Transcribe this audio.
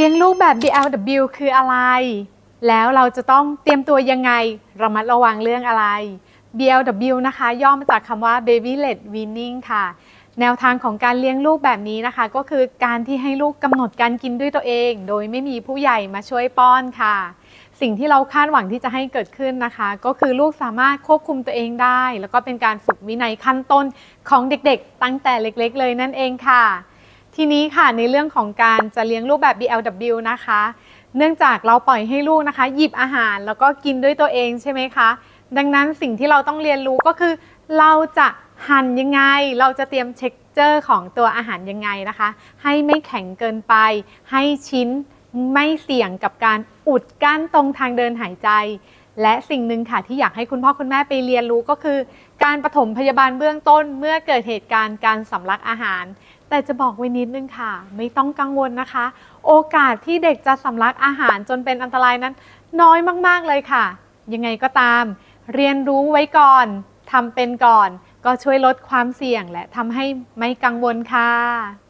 เลี้ยงลูกแบบ BLW คืออะไร แล้วเราจะต้องเตรียมตัวยังไง ระมัดระวังเรื่องอะไร BLW นะคะ ย่อมาจากคำว่า Baby Led Weaning ค่ะ แนวทางของการเลี้ยงลูกแบบนี้นะคะ ก็คือการที่ให้ลูกกำหนดการกินด้วยตัวเอง โดยไม่มีผู้ใหญ่มาช่วยป้อนค่ะ สิ่งที่เราคาดหวังที่จะให้เกิดขึ้นนะคะ ก็คือลูกสามารถควบคุมตัวเองได้ แล้วก็เป็นการฝึกวินัยขั้นต้นของเด็กๆ ตั้งแต่เล็กๆ เลยนั่นเองค่ะ ทีนี้ค่ะในเรื่องของการจะเลี้ยงลูกแบบ BLW นะคะ เนื่องจากเราปล่อยให้ลูกนะคะ หยิบอาหารแล้วก็กินด้วยตัวเองใช่ไหมคะ ดังนั้นสิ่งที่เราต้องเรียนรู้ก็คือ เราจะหั่นยังไง เราจะเตรียมเท็กเจอร์ของตัวอาหารยังไงนะคะ ให้ไม่แข็งเกินไป ให้ชิ้นไม่เสี่ยงกับการอุดกั้นตรงทางเดินหายใจ และสิ่งหนึ่งค่ะที่อยากให้คุณพ่อคุณแม่ไปเรียนรู้ก็คือ การปฐมพยาบาลเบื้องต้นเมื่อเกิดเหตุการณ์การสำลักอาหาร แต่จะบอกไว้นิดนึงค่ะ ไม่ต้องกังวลนะคะ โอกาสที่เด็กจะสำลักอาหารจนเป็นอันตรายนั้น น้อยมากๆเลยค่ะ ยังไงก็ตาม เรียนรู้ไว้ก่อนทำเป็นก่อน ก็ช่วยลดความเสี่ยงและทำให้ไม่กังวลค่ะ